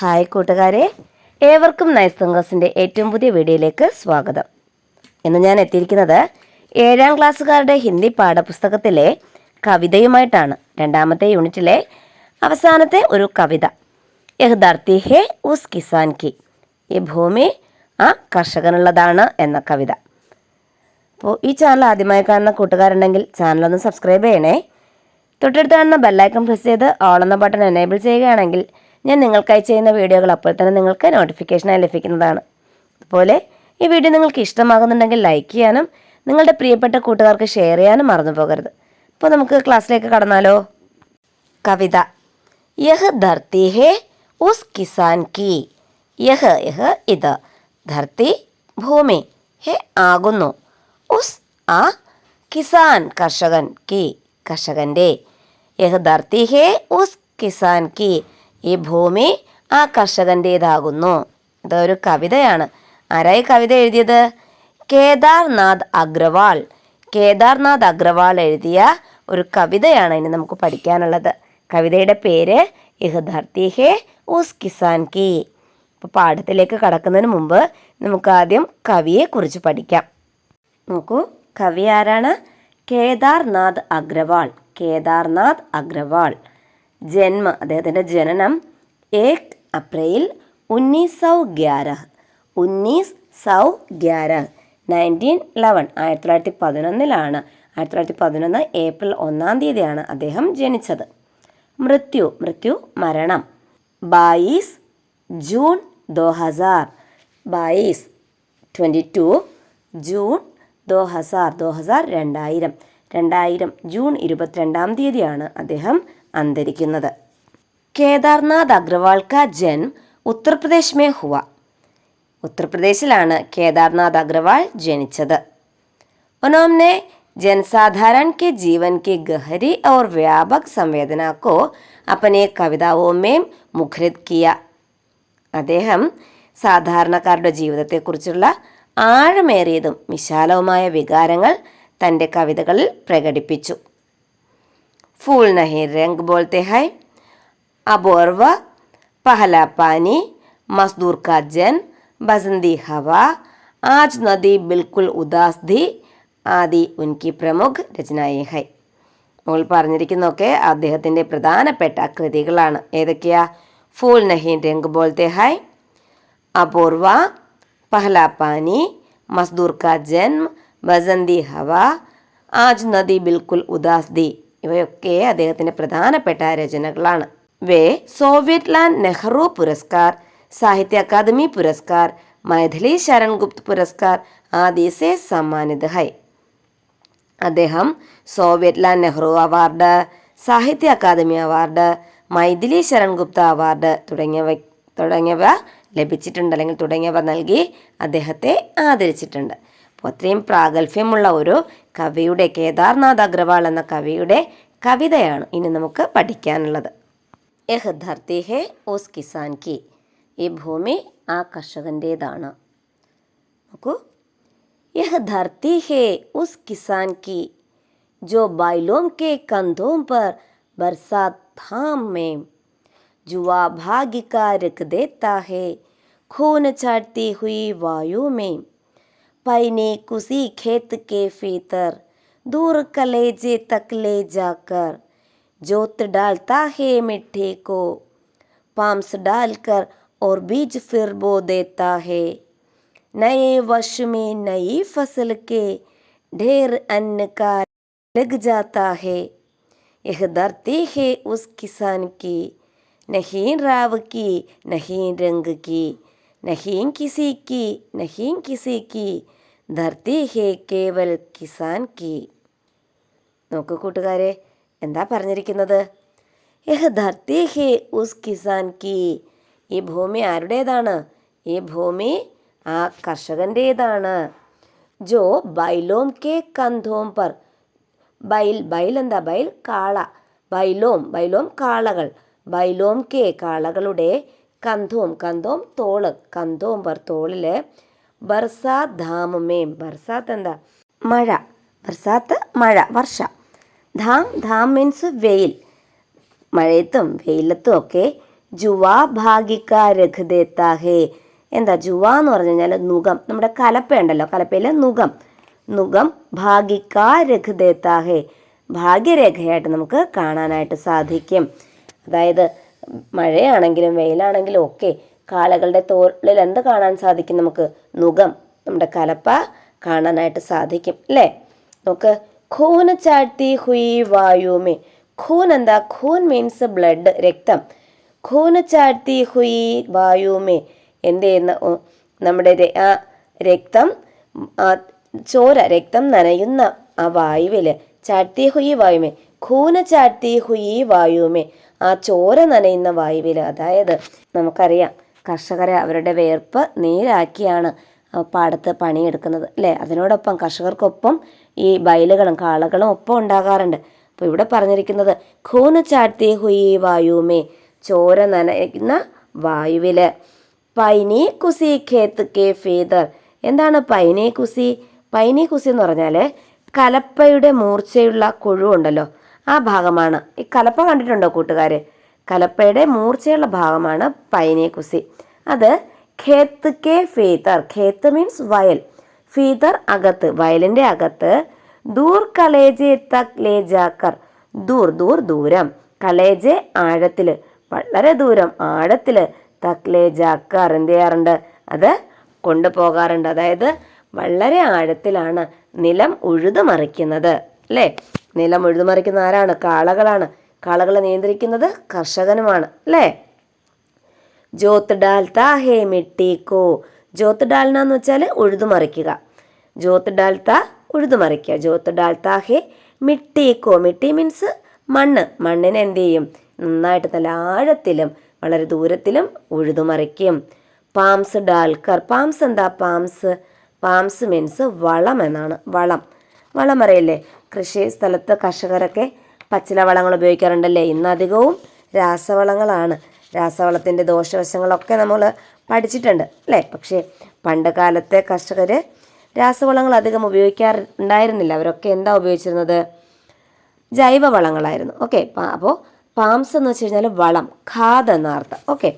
Hi കൂട്ടുകാരെ ഏവർക്കും nice തങ്കസിന്റെ ഏറ്റവും പുതിയ വീഡിയോയിലേക്ക് സ്വാഗതം. ഇന്ന് ഞാൻ എത്തിയിരിക്കുന്നത് ഏഴാം ക്ലാസ്സുകാരുടെ ഹിന്ദി പാഠപുസ്തകത്തിലെ കവിതയുമായിട്ടാണ് രണ്ടാമത്തെ യൂണിറ്റിലെ അവസാനത്തെ ഒരു കവിത. യഹ് ധർത്തി ഹേ ഉസ് കിസാൻ കി. ഈ ഭൂമി ആ കർഷകനുള്ളതാണ് എന്ന കവിത. അപ്പോൾ ഈ ചാനൽ ആദ്യമായി കാണുന്ന കൂട്ടുകാരുണ്ടെങ്കിൽ ചാനലൊന്ന് സബ്സ്ക്രൈബ് ചെയ്യണേ. തൊട്ടടുത്ത് കാണുന്ന ബെല്ലൈക്കൺ പ്രസ് ചെയ്ത് ഓൾ എന്ന ബട്ടൺ എനേബിൾ ചെയ്യുകയാണെങ്കിൽ ഞാൻ നിങ്ങൾക്കായി ചെയ്യുന്ന വീഡിയോകൾ അപ്പോൾ തന്നെ നിങ്ങൾക്ക് നോട്ടിഫിക്കേഷനായി ലഭിക്കുന്നതാണ്. അതുപോലെ ഈ വീഡിയോ നിങ്ങൾക്ക് ഇഷ്ടമാകുന്നുണ്ടെങ്കിൽ ലൈക്ക് ചെയ്യാനും നിങ്ങളുടെ പ്രിയപ്പെട്ട കൂട്ടുകാർക്ക് ഷെയർ ചെയ്യാനും മറന്നു പോകരുത്. അപ്പോൾ നമുക്ക് ക്ലാസ്സിലേക്ക് കടന്നാലോ? കവിത. യഹ് ധർത്തി ഹേ ഉസ് കിസാൻ കി. യഹ് യഹ് ഇത്. ധർത്തി ഭൂമി ഹേ ആകുന്നു. ഉസ് ആ കിസാൻ കർഷകൻ കി കർഷകന്റെ. യഹ് ധർത്തി ഹേ ഉസ് കിസാൻ കി. ഈ ഭൂമി ആ കർഷകന്റേതാകുന്നു ഇതൊരു കവിതയാണ്. ആരായി കവിത എഴുതിയത്? കേദാർനാഥ് അഗ്രവാൾ. കേദാർനാഥ് അഗ്രവാൾ എഴുതിയ ഒരു കവിതയാണ് ഇനി നമുക്ക് പഠിക്കാനുള്ളത്. കവിതയുടെ പേര് യഹ് ധർത്തി ഹേ ഊസ് കിസാൻ കി. അപ്പോൾ പാഠത്തിലേക്ക് കടക്കുന്നതിന് മുമ്പ് നമുക്ക് ആദ്യം കവിയെ കുറിച്ച് പഠിക്കാം. നോക്കൂ കവി ആരാണ്? കേദാർനാഥ് അഗ്രവാൾ. കേദാർനാഥ് അഗ്രവാൾ. ജന്മ അദ്ദേഹത്തിന്റെ ജനനം ഏക് അപ്രിൽ ഉന്നീസ് സൗ ഗ്യാരഹ്. ഉന്നീസ് സൗ ഗ്യാരഹ് നയന്റീൻ ലെവൻ ആയിരത്തി തൊള്ളായിരത്തി പതിനൊന്നിലാണ് ആയിരത്തി തൊള്ളായിരത്തി പതിനൊന്ന് ഏപ്രിൽ ഒന്നാം തീയതിയാണ് അദ്ദേഹം ജനിച്ചത്. മൃത്യു മൃത്യു മരണം. ബായിസ് ജൂൺ ദോ ഹസാർ ബായിസ് ട്വന്റി ടു ജൂൺ ദോ ഹസാർ ദോ ഹസാർ രണ്ടായിരം. രണ്ടായിരം ജൂൺ ഇരുപത്തിരണ്ടാം തീയതിയാണ് അദ്ദേഹം അന്തരിക്കുന്നത് കേദാർനാഥ് അഗ്രവാൾ കാ ജന്മ ഉത്തർപ്രദേശ് മേ ഹുവ ഉത്തർപ്രദേശിലാണ് കേദാർനാഥ് അഗ്രവാൾ ജനിച്ചത് उन्होंने जनसाधारण के जीवन की गहरी और व्यापक संवेदना को अपने कविताओं में मुखरित किया അദ്ദേഹം സാധാരണക്കാരുടെ ജീവിതത്തെക്കുറിച്ചുള്ള ആഴമേറിയതും വിശാലവുമായ വികാരങ്ങൾ തൻ്റെ കവിതകളിൽ പ്രകടിപ്പിച്ചു ഫൂൾ നഹി രംഗ് ബോൾത്തെ ഹൈ അബോർവ പഹല പാനി മസ്ദൂർ കാ ജൻ ബസന്തി हवा आज नदी बिल्कुल उदास थी ആദി ഉൻകി പ്രമുഖ് രചനായി ഹൈ മുകൾ പറഞ്ഞിരിക്കുന്നതൊക്കെ അദ്ദേഹത്തിന്റെ പ്രധാനപ്പെട്ട കൃതികളാണ് ഏതൊക്കെയാ ഫൂൾ നഹീൻ രംഗ് ബോൾത്തെ ഹൈ അപൂർവ പഹല പാനി മസ്ദൂർ കാ ജന്മ ബസന്തി ഹവ ആജ് നദി ബിൽക്കുൽ ഉദാസ് ദി ഇവയൊക്കെ അദ്ദേഹത്തിന്റെ പ്രധാനപ്പെട്ട രചനകളാണ്. വേ. സോവിയറ്റ് ലാൻഡ് നെഹ്റു പുരസ്കാർ സാഹിത്യ അക്കാദമി പുരസ്കാർ മൈഥിലി ശരൺ ഗുപ്ത് പുരസ്കാർ ആദിസെ സമ്മാനിത ഹൈ. അദ്ദേഹം Soviet Land Nehru award Sahitya Akademi award Maithili Sharan Gupta award തുടങ്ങിയവ തുടങ്ങിയവ ലഭിച്ചിട്ടുണ്ട് അല്ലെങ്കിൽ തുടങ്ങിയവ നൽകി അദ്ദേഹത്തെ ആദരിച്ചിട്ടുണ്ട്. അപ്പോൾ അത്രയും പ്രാഗൽഭ്യമുള്ള ഒരു കവിയുടെ കേദാർനാഥ് അഗ്രവാൾ എന്ന കവിയുടെ കവിതയാണ് ഇനി നമുക്ക് പഠിക്കാനുള്ളത് യഹ് ധർത്തി ഹേ ഓസ് കിസാൻ കി ഈ ഭൂമി ആ കർഷകൻ്റേതാണ് നോക്കൂ यह धरती है उस किसान की जो बैलों के कंधों पर बरसात धाम में जुआ भाग्य का रख देता है खून छाटती हुई वायु में पैने कुसी खेत के फीतर, दूर कलेजे तक ले जाकर। जोत डालता है मिट्टी को, पाम्स डालकर और बीज फिर बो देता है। नए वर्ष में नई फ़सल के ढेर अन्न का लग जाता है। यह धरती है उस किसान की, नहीं राव की, नहीं रंग की, नहीं किसी की, नहीं किसी की। ധർത്തി ഹേ കേവൽ കിസാൻ കി. നോക്ക് കൂട്ടുകാരെ എന്താ പറഞ്ഞിരിക്കുന്നത്? യഹ് ധർത്തി ഹേ ഉസ് കിസാൻ കി. ഈ ഭൂമി ആരുടേതാണ്? ഈ ഭൂമി ആ കർഷകന്റേതാണ്. ജോ ബൈലോം കെ കന്ധോം പർ. ബൈൽ ബൈൽ എന്താ? ബൈൽ കാള. ബൈലോം ബൈലോം കാളകൾ. ബൈലോം കെ കാളകളുടെ കന്ധോം കന്തോം തോൾ. കന്തോം പർ തോളിൽ ബർസാത്ത് ധാമമേ ബർസാത്ത് എന്താ മഴ. ബർസാത്ത് മഴ. വർഷ. ധാം ധാം മീൻസ് വെയിൽ. മഴയത്തും വെയിലത്തും ഒക്കെ ജുവാ ഭാഗിക്ക താഹേ എന്താ ജുവ എന്ന് പറഞ്ഞു കഴിഞ്ഞാൽ നുഖം. നമ്മുടെ കലപ്പയുണ്ടല്ലോ കലപ്പയിലെ നുഖം. നുഖം ഭാഗിക്ക താഹേ ഭാഗ്യരേഖയായിട്ട് നമുക്ക് കാണാനായിട്ട് സാധിക്കും. അതായത് മഴയാണെങ്കിലും വെയിലാണെങ്കിലും ഒക്കെ കാളകളുടെ തോളിൽ എന്ത് കാണാൻ സാധിക്കും നമുക്ക്? നുഖം നമ്മുടെ കലപ്പ കാണാനായിട്ട് സാധിക്കും അല്ലേ? നമുക്ക് ഖൂന ചാഴ്ത്തി ഹുയി വായുമേ. ഖൂൻ എന്താ? ഖൂൻ മീൻസ് ബ്ലഡ് രക്തം. ഖൂന ചാഴ്ത്തി ഹുയി വായുമേ. എന്ത് ചെയ്യുന്ന നമ്മുടെ ആ രക്തം ചോര രക്തം നനയുന്ന ആ വായുവിൽ ചാട്ടി ഹുയി വായുമേ. ഖൂന ചാഴ്ത്തി ഹുയി വായുമേ. ആ ചോര നനയുന്ന വായുവിൽ അതായത് നമുക്കറിയാം കർഷകരെ അവരുടെ വേർപ്പ് നീരാക്കിയാണ് പാടത്ത് പണിയെടുക്കുന്നത്. അല്ലേ? അതിനോടൊപ്പം കർഷകർക്കൊപ്പം ഈ ബയലുകളും കാളകളും ഒപ്പം ഉണ്ടാകാറുണ്ട്. അപ്പോൾ ഇവിടെ പറഞ്ഞിരിക്കുന്നത് ഖൂന ചാട്ടി ഹുയി വായുമേ ചോര നനയുന്ന വായുവിൽ പൈനി കുസി ഖേത്ത് കെ ഫീദർ. എന്താണ് പൈനി കുസി? പൈനി കുസി എന്ന് പറഞ്ഞാൽ കലപ്പയുടെ മൂർച്ചയുള്ള കൊഴുവുണ്ടല്ലോ ആ ഭാഗമാണ്. ഈ കലപ്പ കണ്ടിട്ടുണ്ടോ കൂട്ടുകാർ കലപ്പയുടെ മൂർച്ചയുള്ള ഭാഗമാണ് പൈനെ കുസി. അത് ഖേത്ത് കെ ഫീതർ. ഖേത്ത് മീൻസ് വയൽ. ഫീതർ അകത്ത് വയലിന്റെ അകത്ത്. ദൂർ കലേജെ തക് ലേജാക്കർ. ദൂർ ദൂർ ദൂരം. കലേജെ ആഴത്തിൽ വളരെ ദൂരം ആഴത്തിൽ തക്ലേ ലേജാക്കർ എന്ത് ചെയ്യാറുണ്ട്? അത് കൊണ്ടുപോകാറുണ്ട്. അതായത് വളരെ ആഴത്തിലാണ് നിലം ഉഴുതുമറിക്കുന്നത്. അല്ലേ? നിലം ഉഴുതുമറിക്കുന്ന ആരാണ്? കാളകളാണ്. കാളകളെ നിയന്ത്രിക്കുന്നത് കർഷകനുമാണ് അല്ലേ? ജോത്ത് ഡാൽത്ത ഹേ മിട്ടീക്കോ. ജോത്ത് ഡാൽന എന്ന് വെച്ചാൽ ഉഴുതുമറിക്കുക ജോത്ത് ഡാൽത്ത ഉഴുതുമറിക്കുക ജോത്ത് ഡാൽത്ത ഹേ മിട്ടിക്കോ. മിട്ടി മീൻസ് മണ്ണ്. മണ്ണിനെ എന്ത് ചെയ്യും? നന്നായിട്ട് നല്ല ആഴത്തിലും വളരെ ദൂരത്തിലും ഉഴുതുമറിക്കും പാംസ് ഡാൽക്കർ. പാംസ് എന്താ പാംസ്? പാംസ് മീൻസ് വളം എന്നാണ്. വളം. വളം അറിയില്ലേ? കൃഷി സ്ഥലത്ത് കർഷകരൊക്കെ പച്ചില വളങ്ങൾ ഉപയോഗിക്കാറുണ്ടല്ലേ? ഇന്ന് അധികവും രാസവളങ്ങളാണ്. രാസവളത്തിന്റെ ദോഷവശങ്ങളൊക്കെ നമ്മൾ പഠിച്ചിട്ടുണ്ട് അല്ലേ? പക്ഷേ പണ്ട് കാലത്തെ കർഷകർ രാസവളങ്ങൾ അധികം ഉപയോഗിക്കാറുണ്ടായിരുന്നില്ല. അവരൊക്കെ എന്താ ഉപയോഗിച്ചിരുന്നത്? ജൈവവളങ്ങളായിരുന്നു. ഓക്കെ അപ്പോൾ പാംസ് എന്ന് വെച്ച് കഴിഞ്ഞാൽ വളം ഖാദ് എന്ന അർത്ഥം. ഓക്കെ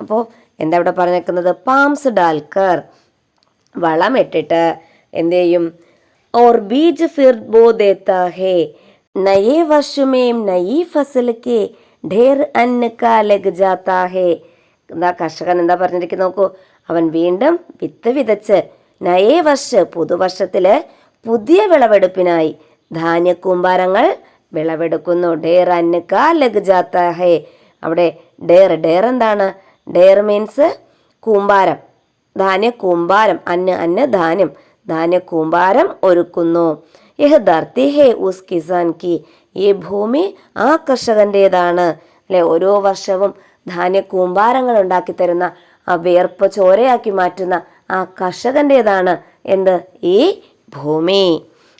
അപ്പോൾ എന്താ ഇവിടെ പറഞ്ഞേക്കുന്നത്? പാംസ് ഡാൽക്കർ വളം ഇട്ടിട്ട് എന്ത് ചെയ്യും? ഓർ ബീജ് ഫിർ ബോ ദേ ഹേ नए वर्ष में नई फसल के ढेर अन्न का लग जाता है എന്താ കർഷകൻ എന്താ പറഞ്ഞിരിക്കുന്നത് നോക്കൂ അവൻ വീണ്ടും വിത്ത് വിതച്ച് നയേ വർഷ പുതുവർഷത്തില് പുതിയ വിളവെടുപ്പിനായി ധാന്യക്കൂമ്പാരങ്ങൾ വിളവെടുക്കുന്നു ഡേർ അന്നുക ലഗ് ജാത്ത ഹേ അവിടെ ഡേർ ഡേർ എന്താണ് ഡേർ മീൻസ് കൂമ്പാരം ധാന്യ കൂമ്പാരം അന്ന് അന്ന് ധാന്യം ധാന്യ കൂമ്പാരം ഒരുക്കുന്നു യഹ് ധർത്തി ഹേ ഉസ് കിസാൻ കി. ഈ ഭൂമി ആ കർഷകന്റേതാണ് അല്ലെ ഓരോ വർഷവും ധാന്യ കൂമ്പാരങ്ങൾ ഉണ്ടാക്കി തരുന്ന ആ വിയർപ്പ് ചോരയാക്കി മാറ്റുന്ന ആ കർഷകന്റേതാണ് എന്ത്? ഈ ഭൂമി.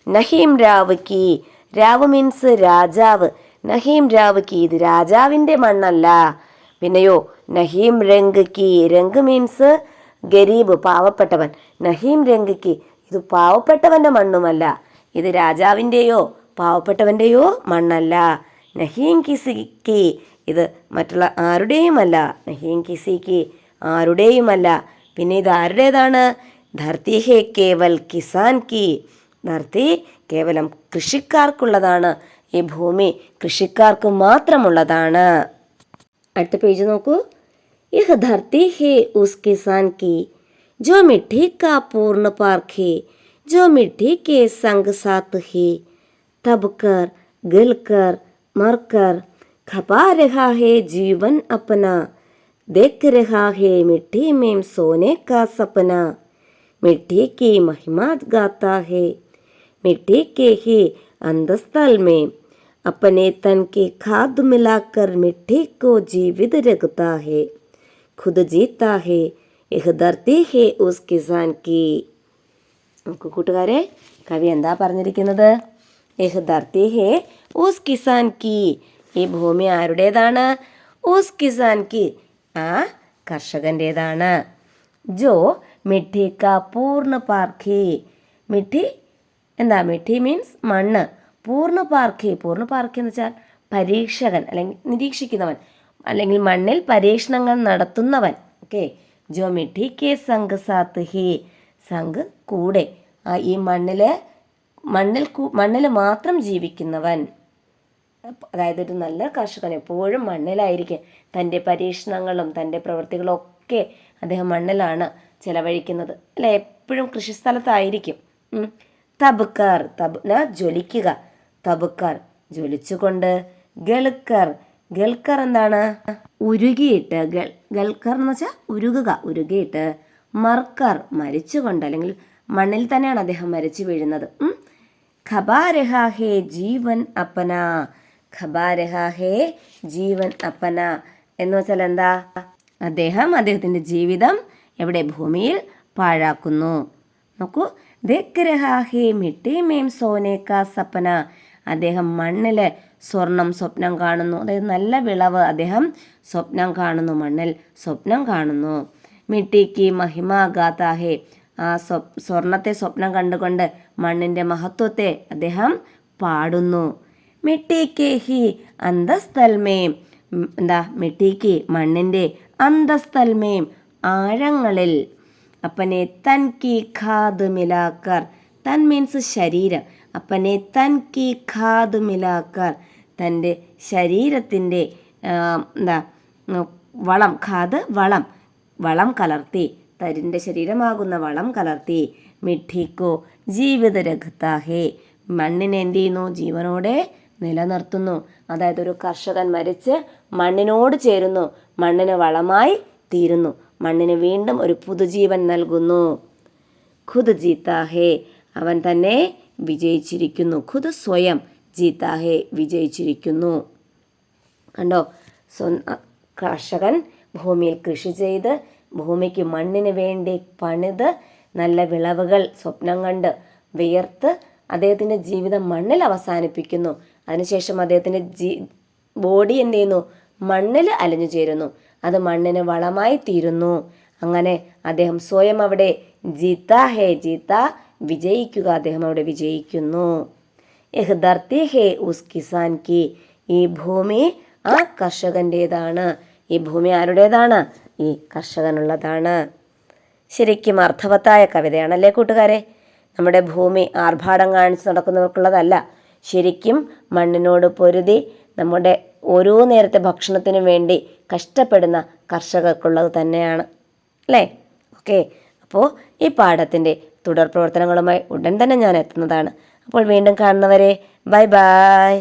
നഹീം രാവ് കി. രാവ് മീൻസ് രാജാവ്. നഹീം രാവ് കി. ഇത് രാജാവിന്റെ മണ്ണല്ല. പിന്നെയോ നഹീം രംഗ് കി. രംഗ് മീൻസ് ഗരീബ് പാവപ്പെട്ടവൻ. നഹീം രംഗ് കി. ഇത് പാവപ്പെട്ടവന്റെ മണ്ണുമല്ല. ഇത് രാജാവിൻ്റെയോ പാവപ്പെട്ടവൻ്റെയോ മണ്ണല്ല നഹീം കിസിക്ക് ഇത് മറ്റുള്ള ആരുടെയുമല്ല നഹീം കിസിക്ക് ആരുടെയുമല്ല പിന്നെ ഇത് ആരുടേതാണ് ധർത്തി ഹേ കേവൽ കിസാൻ കി ധർത്തി കേവലം കൃഷിക്കാർക്കുള്ളതാണ് ഈ ഭൂമി കൃഷിക്കാർക്ക് മാത്രമുള്ളതാണ് അടുത്ത പേജ് നോക്കൂ यह धरती है उस किसान की जो मिट्टी का पूर्ण पार्क है जो मिट्टी के संग साथ ही तब कर, गल कर, मर कर, खपा रहा है जीवन अपना, देख रहा है मिट्टी में सोने का सपना। मिट्टी की महिमा गाता है, मिट्टी के ही अंधस्थल में अपने तन की खाद मिलाकर मिट्टी को जीवित रखता है, खुद जीता है, यह धरती है उस किसान की। നമുക്ക് കൂട്ടുകാരെ കവി എന്താ പറഞ്ഞിരിക്കുന്നത്? ഏഹ് ധർത്തി ഹേ ഊസ് കിസാൻ കി ഈ ഭൂമി ആരുടേതാണ്? ഊസ് കിസാൻ കി ആ കർഷകന്റേതാണ് ജോ മിഠി കാ പൂർണ പാർഖി. മിഠി എന്താ മിഠി മീൻസ് മണ്ണ്. പൂർണ പാർഖി പൂർണ പാർഖി എന്ന് വെച്ചാൽ പരീക്ഷകൻ അല്ലെങ്കിൽ നിരീക്ഷിക്കുന്നവൻ അല്ലെങ്കിൽ മണ്ണിൽ പരീക്ഷണങ്ങൾ നടത്തുന്നവൻ. ഓക്കെ. ജോ മിഠി കെ സംഘ സാത്ത് ഹി. സംഘ് കൂടെ. ആ ഈ മണ്ണിൽ മണ്ണിൽ മണ്ണിൽ മാത്രം ജീവിക്കുന്നവൻ അതായത് ഒരു നല്ല കർഷകൻ എപ്പോഴും മണ്ണിലായിരിക്കും. തന്റെ പരീക്ഷണങ്ങളും തന്റെ പ്രവൃത്തികളും ഒക്കെ അദ്ദേഹം മണ്ണിലാണ് ചെലവഴിക്കുന്നത്. അല്ല? എപ്പോഴും കൃഷിസ്ഥലത്തായിരിക്കും. തബുക്കാർ തബ് ജ്വലിക്കുക. തബുക്കാർ ജ്വലിച്ചുകൊണ്ട് ഗൾക്കർ ഗൾക്കർ എന്താണ്? ഉരുകിയിട്ട് ഗൾ ഗൾക്കർ എന്ന് വെച്ചാൽ ഉരുകുക ഉരുകിയിട്ട് മർക്കർ മരിച്ചുകൊണ്ട് അല്ലെങ്കിൽ മണ്ണിൽ തന്നെയാണ് അദ്ദേഹം മരിച്ചു വീഴുന്നത്. ഖബാരഹാഹേ ജീവൻ അപ്പന. ഖബാരഹാഹേ ജീവൻ അപ്പന. എന്ന് വെച്ചാൽ എന്താ? അദ്ദേഹം അദ്ദേഹത്തിന്റെ ജീവിതം എവിടെ? ഭൂമിയിൽ പാഴാക്കുന്നു. നോക്കൂ. അദ്ദേഹം മണ്ണിൽ സ്വർണം സ്വപ്നം കാണുന്നു. അതായത് നല്ല വിളവ് അദ്ദേഹം സ്വപ്നം കാണുന്നു. മണ്ണിൽ സ്വപ്നം കാണുന്നു. മിട്ടിക്ക് മഹിമാഗാതാഹേ. ആ സ്വ സ്വർണത്തെ സ്വപ്നം കണ്ടുകൊണ്ട് മണ്ണിന്റെ മഹത്വത്തെ അദ്ദേഹം പാടുന്നു. മിട്ടിക്ക് ഹി അന്തസ്ഥൽമേം എന്താ മിട്ടിക്ക് മണ്ണിന്റെ അന്തസ്ഥൽമേം ആഴങ്ങളിൽ. അപ്പനെ തൻ കി ഖാദ് മിലാക്കർ തൻ മീൻസ് ശരീരം. അപ്പനെ തൻ കി ഖാദ് മിലാക്കർ തന്റെ ശരീരത്തിന്റെ എന്താ വളം. ഖാദ് വളം. വളം കലർത്തി തരിന്റെ ശരീരമാകുന്ന വളം കലർത്തി മിഠിക്കോ ജീവിതരഘത്താഹേ മണ്ണിനെ എന്ത് ചെയ്യുന്നു? ജീവനോടെ നിലനിർത്തുന്നു. അതായത് ഒരു കർഷകൻ മരിച്ച് മണ്ണിനോട് ചേരുന്നു. മണ്ണിന് വളമായി തീരുന്നു. മണ്ണിന് വീണ്ടും ഒരു പുതുജീവൻ നൽകുന്നു. ഖുദ് ജീത്താഹേ അവൻ തന്നെ വിജയിച്ചിരിക്കുന്നു. ഖുദ് സ്വയം ജീത്താഹേ വിജയിച്ചിരിക്കുന്നു. കണ്ടോ? സ്വ കർഷകൻ ഭൂമിയിൽ കൃഷി ചെയ്ത് ഭൂമിക്ക് മണ്ണിന് വേണ്ടി പണിത് നല്ല വിളവുകൾ സ്വപ്നം കണ്ട് വിയർത്ത് അദ്ദേഹത്തിന്റെ ജീവിതം മണ്ണിൽ അവസാനിപ്പിക്കുന്നു. അതിനുശേഷം അദ്ദേഹത്തിന്റെ ജീ ബോഡി എന്ത് ചെയ്യുന്നു? മണ്ണിൽ അലിഞ്ഞു ചേരുന്നു. അത് മണ്ണിന് വളമായി തീരുന്നു. അങ്ങനെ അദ്ദേഹം സ്വയം അവിടെ ജീത്ത ഹേ ജീത്ത വിജയിക്കുക അദ്ദേഹം അവിടെ വിജയിക്കുന്നു. എഹ് ദർത്തി ഹേ ഉസ് കിസാൻ കി. ഈ ഭൂമി ആ കർഷകന്റേതാണ് ഈ ഭൂമി ആരുടേതാണ്? ഈ കർഷകനുള്ളതാണ്. ശരിക്കും അർത്ഥവത്തായ കവിതയാണല്ലേ കൂട്ടുകാരെ? നമ്മുടെ ഭൂമി ആർഭാടം കാണിച്ച് നടക്കുന്നവർക്കുള്ളതല്ല. ശരിക്കും മണ്ണിനോട് പൊരുതി നമ്മുടെ ഓരോ നേരത്തെ ഭക്ഷണത്തിനു വേണ്ടി കഷ്ടപ്പെടുന്ന കർഷകർക്കുള്ളത് തന്നെയാണ്. അല്ലേ? ഓക്കെ. അപ്പോൾ ഈ പാഠത്തിന്റെ തുടർ പ്രവർത്തനങ്ങളുമായി ഉടൻ തന്നെ ഞാൻ എത്തുന്നതാണ്. അപ്പോൾ വീണ്ടും കാണുന്നവരെ ബൈ ബൈ.